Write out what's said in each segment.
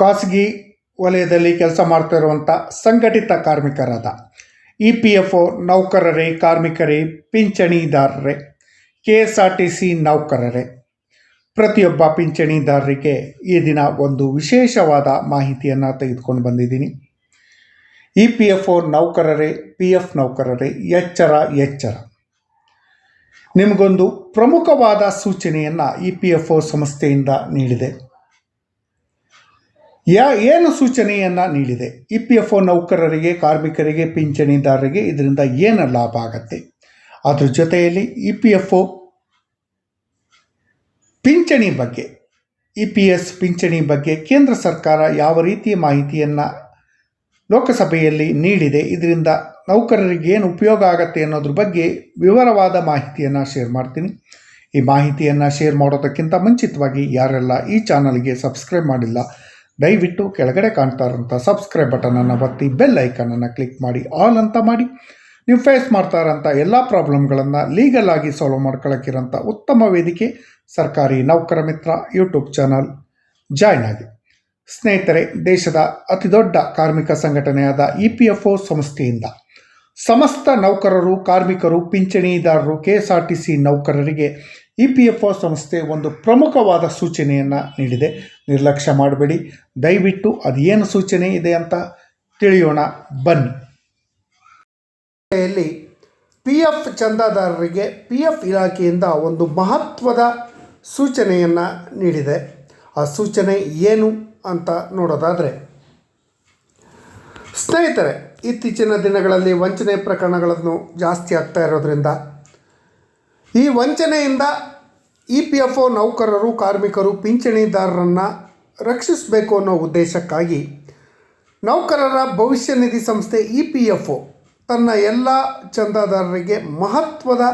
ಖಾಸಗಿ ವಲಯದಲ್ಲಿ ಕೆಲಸ ಮಾಡ್ತಾ ಇರುವಂಥ ಸಂಘಟಿತ ಕಾರ್ಮಿಕರಾದ ಇ ಪಿ ಎಫ್ ಒ ನೌಕರರೇ, ಕಾರ್ಮಿಕರೇ, ಪಿಂಚಣಿದಾರರೇ, K S R T C ನೌಕರರೇ, ಪ್ರತಿಯೊಬ್ಬ ಪಿಂಚಣಿದಾರರಿಗೆ ಈ ದಿನ ಒಂದು ವಿಶೇಷವಾದ ಮಾಹಿತಿಯನ್ನು ತೆಗೆದುಕೊಂಡು ಬಂದಿದ್ದೀನಿ. ಇ ಪಿ ಎಫ್ ಒ ನೌಕರರೇ, ಪಿ ಎಫ್ ನೌಕರರೇ, ಎಚ್ಚರ ಎಚ್ಚರ. ನಿಮಗೊಂದು ಪ್ರಮುಖವಾದ ಸೂಚನೆಯನ್ನು ಇ ಪಿ ಎಫ್ ಒ ಸಂಸ್ಥೆಯಿಂದ ನೀಡಿದೆ. ಯಾ ಏನು ಸೂಚನೆಯನ್ನು ನೀಡಿದೆ? ಇ ಪಿ ಎಫ್ ಒ ನೌಕರರಿಗೆ, ಕಾರ್ಮಿಕರಿಗೆ, ಪಿಂಚಣಿದಾರರಿಗೆ ಇದರಿಂದ ಏನು ಲಾಭ ಆಗತ್ತೆ? ಅದ್ರ ಜೊತೆಯಲ್ಲಿ ಇ ಪಿ ಎಫ್ ಒ ಪಿಂಚಣಿ ಬಗ್ಗೆ, ಇ ಪಿ ಎಸ್ ಪಿಂಚಣಿ ಬಗ್ಗೆ ಕೇಂದ್ರ ಸರ್ಕಾರ ಯಾವ ರೀತಿಯ ಮಾಹಿತಿಯನ್ನು ಲೋಕಸಭೆಯಲ್ಲಿ ನೀಡಿದೆ? ಇದರಿಂದ ನೌಕರರಿಗೆ ಏನು ಉಪಯೋಗ ಆಗತ್ತೆ ಅನ್ನೋದ್ರ ಬಗ್ಗೆ ವಿವರವಾದ ಮಾಹಿತಿಯನ್ನು ಶೇರ್ ಮಾಡ್ತೀನಿ. ಈ ಮಾಹಿತಿಯನ್ನು ಶೇರ್ ಮಾಡೋದಕ್ಕಿಂತ ಮುಂಚಿತವಾಗಿ ಯಾರೆಲ್ಲ ಈ ಚಾನಲ್ಗೆ ಸಬ್ಸ್ಕ್ರೈಬ್ ಮಾಡಿಲ್ಲ ದಯವಿಟ್ಟು ಕೆಳಗಡೆ ಕಾಣ್ತಾ ಇರೋಂಥ ಸಬ್ಸ್ಕ್ರೈಬ್ ಬಟನನ್ನು ಒತ್ತಿ ಬೆಲ್ ಐಕನನ್ನು ಕ್ಲಿಕ್ ಮಾಡಿ ಆಲ್ ಅಂತ ಮಾಡಿ. ನೀವು ಫೇಸ್ ಮಾಡ್ತಾ ಇರೋಂಥ ಎಲ್ಲ ಪ್ರಾಬ್ಲಮ್ಗಳನ್ನು ಲೀಗಲ್ ಆಗಿ ಸಾಲ್ವ್ ಮಾಡ್ಕೊಳ್ಳೋಕ್ಕಿರೋಂಥ ಉತ್ತಮ ವೇದಿಕೆ, ಸರ್ಕಾರಿ ನೌಕರ ಮಿತ್ರ ಯೂಟ್ಯೂಬ್ ಚಾನಲ್ ಜಾಯ್ನ್ ಆಗಿ. ಸ್ನೇಹಿತರೆ, ದೇಶದ ಅತಿದೊಡ್ಡ ಕಾರ್ಮಿಕ ಸಂಘಟನೆಯಾದ ಇ ಪಿ ಎಫ್ ಒ ಸಂಸ್ಥೆಯಿಂದ ಸಮಸ್ತ ನೌಕರರು, ಕಾರ್ಮಿಕರು, ಪಿಂಚಣಿದಾರರು K S R T C ನೌಕರರಿಗೆ ಇ ಪಿ ಎಫ್ ಒ ಸಂಸ್ಥೆ ಒಂದು ಪ್ರಮುಖವಾದ ಸೂಚನೆಯನ್ನು ನೀಡಿದೆ. ನಿರ್ಲಕ್ಷ್ಯ ಮಾಡಬೇಡಿ. ದಯವಿಟ್ಟು ಅದು ಏನು ಸೂಚನೆ ಇದೆ ಅಂತ ತಿಳಿಯೋಣ. ಬನ್ನಿ. ಪಿ ಎಫ್ ಚಂದಾದಾರರಿಗೆ ಪಿ ಎಫ್ ಇಲಾಖೆಯಿಂದ ಒಂದು ಮಹತ್ವದ ಸೂಚನೆಯನ್ನು ನೀಡಿದೆ. ಆ ಸೂಚನೆ ಏನು ಅಂತ ನೋಡೋದಾದರೆ, ಸ್ನೇಹಿತರೆ, ಇತ್ತೀಚಿನ ದಿನಗಳಲ್ಲಿ ವಂಚನೆ ಪ್ರಕರಣಗಳನ್ನು ಜಾಸ್ತಿ ಆಗ್ತಾ ಇರೋದ್ರಿಂದ ಈ ವಂಚನೆಯಿಂದ ಇ ಪಿ ಎಫ್ ಒ ನೌಕರರು, ಕಾರ್ಮಿಕರು ಪಿಂಚಣಿದಾರರನ್ನು ರಕ್ಷಿಸಬೇಕು ಅನ್ನೋ ಉದ್ದೇಶಕ್ಕಾಗಿ ನೌಕರರ ಭವಿಷ್ಯ ನಿಧಿ ಸಂಸ್ಥೆ ಇ ಪಿ ಎಫ್ ಒ ತನ್ನ ಎಲ್ಲ ಚಂದಾದಾರರಿಗೆ ಮಹತ್ವದ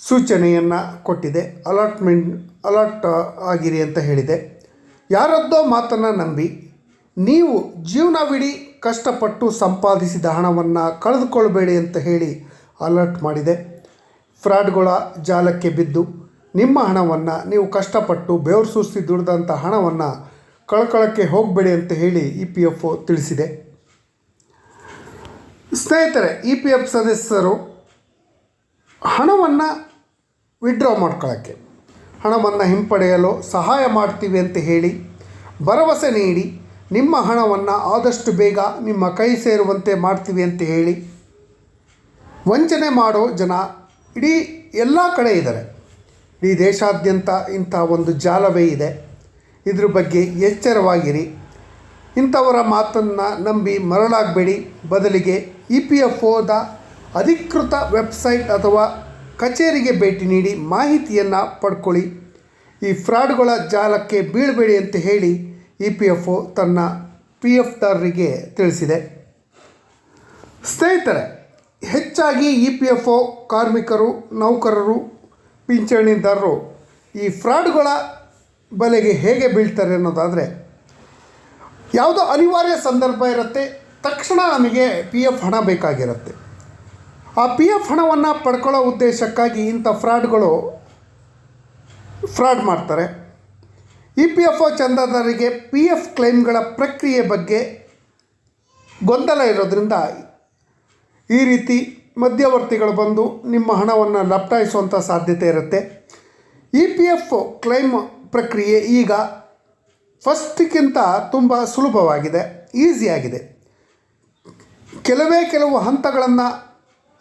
ಸೂಚನೆಯನ್ನು ಕೊಟ್ಟಿದೆ. ಅಲಾಟ್ಮೆಂಟ್ ಅಲಾಟ್ ಆಗಿರಿ ಅಂತ ಹೇಳಿದೆ. ಯಾರದ್ದೋ ಮಾತನ್ನು ನಂಬಿ ನೀವು ಜೀವನವಿಡೀ ಕಷ್ಟಪಟ್ಟು ಸಂಪಾದಿಸಿದ ಹಣವನ್ನು ಕಳೆದುಕೊಳ್ಬೇಡಿ ಅಂತ ಹೇಳಿ ಅಲರ್ಟ್ ಮಾಡಿದೆ. ಫ್ರಾಡ್ಗಳ ಜಾಲಕ್ಕೆ ಬಿದ್ದು, ನಿಮ್ಮ ಹಣವನ್ನು ನೀವು ಕಷ್ಟಪಟ್ಟು ಬೆವರು ಸೂಸಿ ದುಡಿದಂಥ ಹಣವನ್ನು ಕಳ್ಕೊಳ್ಳೋಕ್ಕೆ ಹೋಗಬೇಡಿ ಅಂತ ಹೇಳಿ ಇ ಪಿ ಎಫ್ ಒ ತಿಳಿಸಿದೆ. ಸ್ನೇಹಿತರೆ, ಇ ಪಿ ಎಫ್ ಸದಸ್ಯರು ಹಣವನ್ನು ವಿಡ್ರಾ ಮಾಡ್ಕೊಳ್ಳೋಕ್ಕೆ ಹಣವನ್ನು ಹಿಂಪಡೆಯಲು ಸಹಾಯ ಮಾಡ್ತೀವಿ ಅಂತ ಹೇಳಿ ಭರವಸೆ ನೀಡಿ ನಿಮ್ಮ ಹಣವನ್ನು ಆದಷ್ಟು ಬೇಗ ನಿಮ್ಮ ಕೈ ಸೇರುವಂತೆ ಮಾಡ್ತೀವಿ ಅಂತ ಹೇಳಿ ವಂಚನೆ ಮಾಡೋ ಜನ ಇಡೀ ಎಲ್ಲ ಕಡೆ ಇದ್ದಾರೆ. ಇಡೀ ದೇಶಾದ್ಯಂತ ಇಂಥ ಒಂದು ಜಾಲವೇ ಇದೆ. ಇದ್ರ ಬಗ್ಗೆ ಎಚ್ಚರವಾಗಿರಿ. ಇಂಥವರ ಮಾತನ್ನು ನಂಬಿ ಮರಳಾಗಬೇಡಿ. ಬದಲಿಗೆ ಇ ಪಿ ಎಫ್ ಒದ ಅಧಿಕೃತ ವೆಬ್ಸೈಟ್ ಅಥವಾ ಕಚೇರಿಗೆ ಭೇಟಿ ನೀಡಿ ಮಾಹಿತಿಯನ್ನು ಪಡ್ಕೊಳ್ಳಿ. ಈ ಫ್ರಾಡ್ಗಳ ಜಾಲಕ್ಕೆ ಬೀಳಬೇಡಿ ಅಂತ ಹೇಳಿ ಇ ಪಿ ಎಫ್ ಒ ತನ್ನ ಪಿ ಎಫ್ದಾರರಿಗೆ ತಿಳಿಸಿದೆ. ಸ್ನೇಹಿತರೆ ಹೆಚ್ಚಾಗಿ ಇ ಪಿ ಎಫ್ ಒ ಕಾರ್ಮಿಕರು, ನೌಕರರು, ಪಿಂಚಣಿದಾರರು ಈ ಫ್ರಾಡ್ಗಳ ಬಲೆಗೆ ಹೇಗೆ ಬೀಳ್ತಾರೆ ಅನ್ನೋದಾದರೆ, ಯಾವುದೋ ಅನಿವಾರ್ಯ ಸಂದರ್ಭ ಇರುತ್ತೆ, ತಕ್ಷಣ ನಮಗೆ ಪಿ ಎಫ್ ಹಣ ಬೇಕಾಗಿರುತ್ತೆ. ಆ ಪಿ ಎಫ್ ಹಣವನ್ನು ಪಡ್ಕೊಳ್ಳೋ ಉದ್ದೇಶಕ್ಕಾಗಿ ಇಂಥ ಫ್ರಾಡ್ಗಳು ಫ್ರಾಡ್ ಮಾಡ್ತಾರೆ. ಇ ಪಿ ಎಫ್ ಒ ಚಂದಾದಾರರಿಗೆ ಪಿ ಎಫ್ ಕ್ಲೈಮ್ಗಳ ಪ್ರಕ್ರಿಯೆ ಬಗ್ಗೆ ಗೊಂದಲ ಇರೋದ್ರಿಂದ ಈ ರೀತಿ ಮಧ್ಯವರ್ತಿಗಳು ಬಂದು ನಿಮ್ಮ ಹಣವನ್ನು ಲಪ್ಟಾಯಿಸುವಂಥ ಸಾಧ್ಯತೆ ಇರುತ್ತೆ. ಇ ಪಿ ಎಫ್ ಕ್ಲೈಮ್ ಪ್ರಕ್ರಿಯೆ ಈಗ ಫಸ್ಟ್ಗಿಂತ ತುಂಬ ಸುಲಭವಾಗಿದೆ ಈಸಿಯಾಗಿದೆ ಕೆಲವೇ ಕೆಲವು ಹಂತಗಳನ್ನು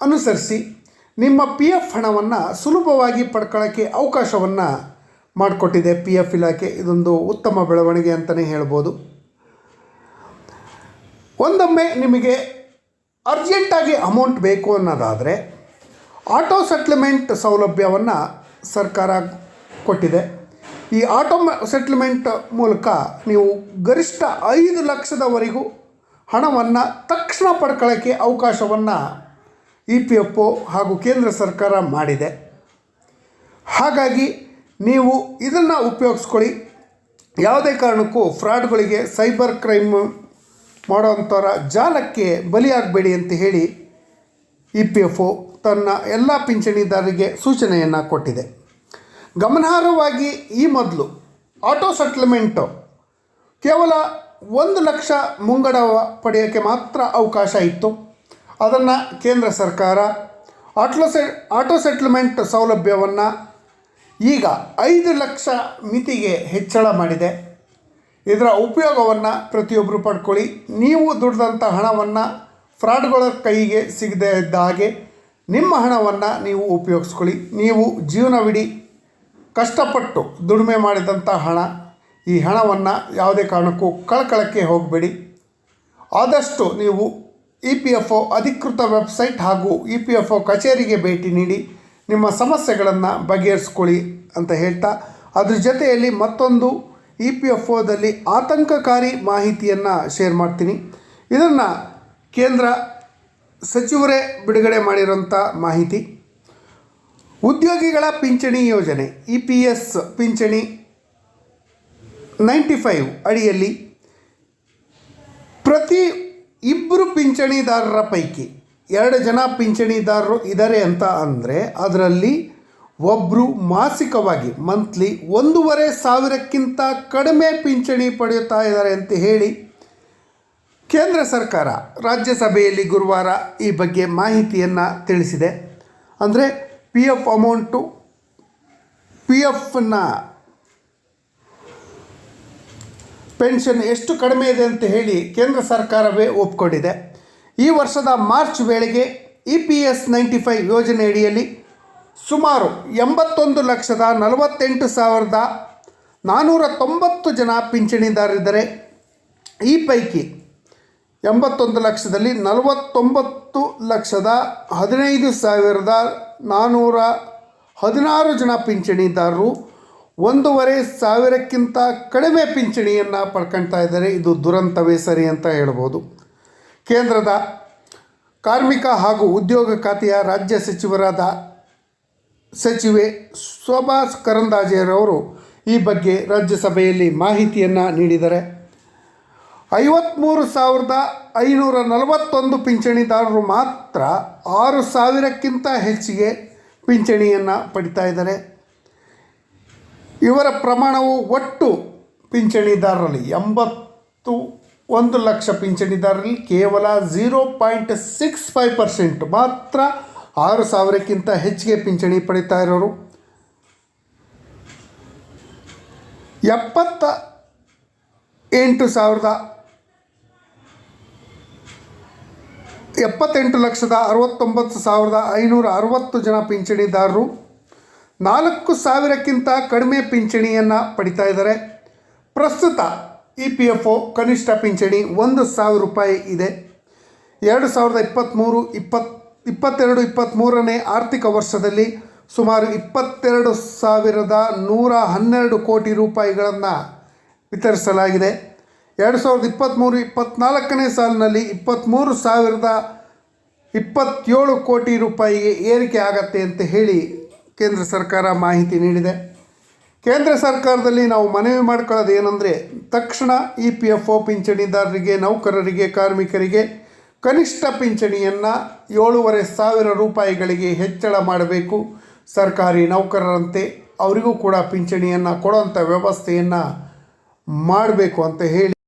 ಅನುಸರಿಸಿ ನಿಮ್ಮ ಪಿ ಎಫ್ ಹಣವನ್ನು ಸುಲಭವಾಗಿ ಪಡ್ಕೊಳ್ಳೋಕ್ಕೆ ಅವಕಾಶವನ್ನು ಮಾಡಿಕೊಟ್ಟಿದೆ ಪಿ ಎಫ್ ಇಲಾಖೆ. ಇದೊಂದು ಉತ್ತಮ ಬೆಳವಣಿಗೆ ಅಂತಲೇ ಹೇಳ್ಬೋದು. ಒಂದೊಮ್ಮೆ ನಿಮಗೆ ಅರ್ಜೆಂಟಾಗಿ ಅಮೌಂಟ್ ಬೇಕು ಅನ್ನೋದಾದರೆ ಆಟೋ ಸೆಟ್ಲ್ಮೆಂಟ್ ಸೌಲಭ್ಯವನ್ನು ಸರ್ಕಾರ ಕೊಟ್ಟಿದೆ. ಈ ಆಟೋ ಸೆಟ್ಲ್ಮೆಂಟ್ ಮೂಲಕ ನೀವು ಗರಿಷ್ಠ ಐದು ಲಕ್ಷದವರೆಗೂ ಹಣವನ್ನು ತಕ್ಷಣ ಪಡ್ಕೊಳ್ಳೋಕ್ಕೆ ಅವಕಾಶವನ್ನು ಇ ಪಿ ಎಫ್ ಒ ಹಾಗೂ ಕೇಂದ್ರ ಸರ್ಕಾರ ಮಾಡಿದೆ. ಹಾಗಾಗಿ ನೀವು ಇದನ್ನು ಉಪಯೋಗಿಸ್ಕೊಳ್ಳಿ. ಯಾವುದೇ ಕಾರಣಕ್ಕೂ ಫ್ರಾಡ್ಗಳಿಗೆ, ಸೈಬರ್ ಕ್ರೈಮ್ ಮಾಡೋವಂಥವ್ರ ಜಾಲಕ್ಕೆ ಬಲಿಯಾಗಬೇಡಿ ಅಂತ ಹೇಳಿ ಇ ಪಿ ಎಫ್ ಒ ತನ್ನ ಎಲ್ಲ ಪಿಂಚಣಿದಾರರಿಗೆ ಸೂಚನೆಯನ್ನು ಕೊಟ್ಟಿದೆ. ಗಮನಾರ್ಹವಾಗಿ ಈ ಮೊದಲು ಆಟೋ ಸೆಟ್ಲ್ಮೆಂಟು ಕೇವಲ ಒಂದು ಲಕ್ಷ ಮುಂಗಡ ಪಡೆಯೋಕ್ಕೆ ಮಾತ್ರ ಅವಕಾಶ ಇತ್ತು. ಅದನ್ನು ಕೇಂದ್ರ ಸರ್ಕಾರ ಆಟೋ ಸೆ, ಆಟೋ ಸೆಟ್ಲ್ಮೆಂಟ್ ಸೌಲಭ್ಯವನ್ನು ಈಗ ಐದು ಲಕ್ಷ ಮಿತಿಗೆ ಹೆಚ್ಚಳ ಮಾಡಿದೆ. ಇದರ ಉಪಯೋಗವನ್ನು ಪ್ರತಿಯೊಬ್ಬರು ಪಡ್ಕೊಳ್ಳಿ. ನೀವು ದುಡ್ದಂಥ ಹಣವನ್ನು ಫ್ರಾಡ್ಗಳ ಕೈಗೆ ಸಿಗದೇ ಇದ್ದ ಹಾಗೆ ನಿಮ್ಮ ಹಣವನ್ನು ನೀವು ಉಪಯೋಗಿಸ್ಕೊಳ್ಳಿ. ನೀವು ಜೀವನವಿಡೀ ಕಷ್ಟಪಟ್ಟು ದುಡಿಮೆ ಮಾಡಿದಂಥ ಹಣ, ಈ ಹಣವನ್ನು ಯಾವುದೇ ಕಾರಣಕ್ಕೂ ಕಳಕಳಕ್ಕೆ ಹೋಗಬೇಡಿ. ಆದಷ್ಟು ನೀವು ಇ ಪಿ ಎಫ್ ಒ ಅಧಿಕೃತ ವೆಬ್ಸೈಟ್ ಹಾಗೂ ಇ ಪಿ ಎಫ್ ಒ ಕಚೇರಿಗೆ ಭೇಟಿ ನೀಡಿ ನಿಮ್ಮ ಸಮಸ್ಯೆಗಳನ್ನು ಬಗೆಹರಿಸ್ಕೊಳ್ಳಿ ಅಂತ ಹೇಳ್ತಾ, ಅದ್ರ ಜೊತೆಯಲ್ಲಿ ಮತ್ತೊಂದು ಇ ಪಿ ಎಫ್ ಒದಲ್ಲಿ ಆತಂಕಕಾರಿ ಮಾಹಿತಿಯನ್ನು ಶೇರ್ ಮಾಡ್ತೀನಿ. ಇದನ್ನು ಕೇಂದ್ರ ಸಚಿವರೇ ಬಿಡುಗಡೆ ಮಾಡಿರೋಂಥ ಮಾಹಿತಿ. ಉದ್ಯೋಗಿಗಳ ಪಿಂಚಣಿ ಯೋಜನೆ, ಇ ಪಿ ಎಸ್ ಪಿಂಚಣಿ ನೈಂಟಿ ಫೈವ್ ಅಡಿಯಲ್ಲಿ ಪ್ರತಿ ಇಬ್ಬರು ಪಿಂಚಣಿದಾರರ ಪೈಕಿ ಎರಡು ಜನ ಪಿಂಚಣಿದಾರರು ಇದ್ದಾರೆ ಅಂತ ಅಂದರೆ ಅದರಲ್ಲಿ ಒಬ್ಬರು ಮಾಸಿಕವಾಗಿ ಮಂತ್ಲಿ ಒಂದೂವರೆ ಸಾವಿರಕ್ಕಿಂತ ಕಡಿಮೆ ಪಿಂಚಣಿ ಪಡೆಯುತ್ತಾ ಇದ್ದಾರೆ ಅಂತ ಹೇಳಿ ಕೇಂದ್ರ ಸರ್ಕಾರ ರಾಜ್ಯಸಭೆಯಲ್ಲಿ ಗುರುವಾರ ಈ ಬಗ್ಗೆ ಮಾಹಿತಿಯನ್ನು ತಿಳಿಸಿದೆ. ಅಂದರೆ ಪಿ ಎಫ್ ಅಮೌಂಟು ಪಿ ಎಫ್ನ ಪೆನ್ಷನ್ ಎಷ್ಟು ಕಡಿಮೆ ಇದೆ ಅಂತ ಹೇಳಿ ಕೇಂದ್ರ ಸರ್ಕಾರವೇ ಒಪ್ಕೊಂಡಿದೆ. ಈ ವರ್ಷದ ಮಾರ್ಚ್ ವೇಳೆಗೆ E P S ninety five ಯೋಜನೆ ಅಡಿಯಲ್ಲಿ ಸುಮಾರು ಎಂಬತ್ತೊಂದು ಲಕ್ಷದ ನಲವತ್ತೆಂಟು ಸಾವಿರದ ನಾನ್ನೂರ ತೊಂಬತ್ತು ಜನ ಪಿಂಚಣಿದಾರರಿದ್ದಾರೆ. ಈ ಪೈಕಿ ಎಂಬತ್ತೊಂದು ಲಕ್ಷದಲ್ಲಿ ನಲವತ್ತೊಂಬತ್ತು ಲಕ್ಷದ ಹದಿನೈದು ಸಾವಿರದ ನಾನ್ನೂರ ಹದಿನಾರು ಜನ ಪಿಂಚಣಿದಾರರು. ಒಂದೂವರೆ ಸಾವಿರಕ್ಕಿಂತ ಕಡಿಮೆ ಪಿಂಚಣಿಯನ್ನು ಪಡ್ಕೊಳ್ತಾ ಇದ್ದಾರೆ. ಇದು ದುರಂತವೇ ಸರಿ ಅಂತ ಹೇಳ್ಬೋದು. ಕೇಂದ್ರದ ಕಾರ್ಮಿಕ ಹಾಗೂ ಉದ್ಯೋಗ ಖಾತೆಯ ರಾಜ್ಯ ಸಚಿವರಾದ ಸಚಿವೆ ಶೋಭಾ ಕರಂದಾಜೆಯರವರು ಈ ಬಗ್ಗೆ ರಾಜ್ಯಸಭೆಯಲ್ಲಿ ಮಾಹಿತಿಯನ್ನು ನೀಡಿದ್ದಾರೆ ಐವತ್ತ್ಮೂರು ಸಾವಿರದ ಐನೂರ ನಲವತ್ತೊಂದು ಪಿಂಚಣಿದಾರರು ಮಾತ್ರ ಆರು ಸಾವಿರಕ್ಕಿಂತ ಹೆಚ್ಚಿಗೆ ಪಿಂಚಣಿಯನ್ನು ಪಡಿತಾ ಇದ್ದಾರೆ. ಇವರ ಪ್ರಮಾಣವು ಒಟ್ಟು ಪಿಂಚಣಿದಾರರಲ್ಲಿ ಎಂಬತ್ತು ಒಂದು ಲಕ್ಷ ಪಿಂಚಣಿದಾರರಲ್ಲಿ ಕೇವಲ zero point six five percent ಮಾತ್ರ ಆರು ಸಾವಿರಕ್ಕಿಂತ ಹೆಚ್ಚಿಗೆ ಪಿಂಚಣಿ ಪಡಿತಾ ಇರೋರು. ಎಪ್ಪತ್ತ ಎಂಟು ಸಾವಿರದ ಎಪ್ಪತ್ತೆಂಟು ಲಕ್ಷದ ಅರವತ್ತೊಂಬತ್ತು ಸಾವಿರದ ಐನೂರ ಅರವತ್ತು ಜನ ಪಿಂಚಣಿದಾರರು ನಾಲ್ಕು ಸಾವಿರಕ್ಕಿಂತ ಕಡಿಮೆ ಪಿಂಚಣಿಯನ್ನು ಪಡಿತಾ ಇದ್ದಾರೆ. ಪ್ರಸ್ತುತ ಇ ಪಿ ಎಫ್ ಒ ಕನಿಷ್ಠ ಪಿಂಚಣಿ ಒಂದು ಸಾವಿರ ರೂಪಾಯಿ ಇದೆ. ಎರಡು ಸಾವಿರದ ಇಪ್ಪತ್ತ್ಮೂರು ಇಪ್ಪತ್ ಇಪ್ಪತ್ತೆರಡು ಇಪ್ಪತ್ತ್ಮೂರನೇ ಆರ್ಥಿಕ ವರ್ಷದಲ್ಲಿ ಸುಮಾರು ಇಪ್ಪತ್ತೆರಡು ಸಾವಿರದ ನೂರ ಹನ್ನೆರಡು ಕೋಟಿ ರೂಪಾಯಿಗಳನ್ನು ವಿತರಿಸಲಾಗಿದೆ. ಎರಡು ಸಾವಿರದ ಇಪ್ಪತ್ತ್ಮೂರು ಇಪ್ಪತ್ತ್ನಾಲ್ಕನೇ ಸಾಲಿನಲ್ಲಿ ಇಪ್ಪತ್ತ್ಮೂರು ಸಾವಿರದ ಇಪ್ಪತ್ತೇಳು ಕೋಟಿ ರೂಪಾಯಿಗೆ ಏರಿಕೆ ಆಗತ್ತೆ ಅಂತ ಹೇಳಿ ಕೇಂದ್ರ ಸರ್ಕಾರ ಮಾಹಿತಿ ನೀಡಿದೆ. ಕೇಂದ್ರ ಸರ್ಕಾರದಲ್ಲಿ ನಾವು ಮನವಿ ಮಾಡ್ಕೊಳ್ಳೋದು ಏನಂದರೆ ತಕ್ಷಣ ಇ ಪಿ ಎಫ್ ಒ ಪಿಂಚಣಿದಾರರಿಗೆ, ನೌಕರರಿಗೆ, ಕಾರ್ಮಿಕರಿಗೆ ಕನಿಷ್ಠ ಪಿಂಚಣಿಯನ್ನು ಏಳೂವರೆ ಸಾವಿರ ರೂಪಾಯಿಗಳಿಗೆ ಹೆಚ್ಚಳ ಮಾಡಬೇಕು. ಸರ್ಕಾರಿ ನೌಕರರಂತೆ ಅವರಿಗೂ ಕೂಡ ಪಿಂಚಣಿಯನ್ನು ಕೊಡುವಂಥ ವ್ಯವಸ್ಥೆಯನ್ನು ಮಾಡಬೇಕು ಅಂತ ಹೇಳಿ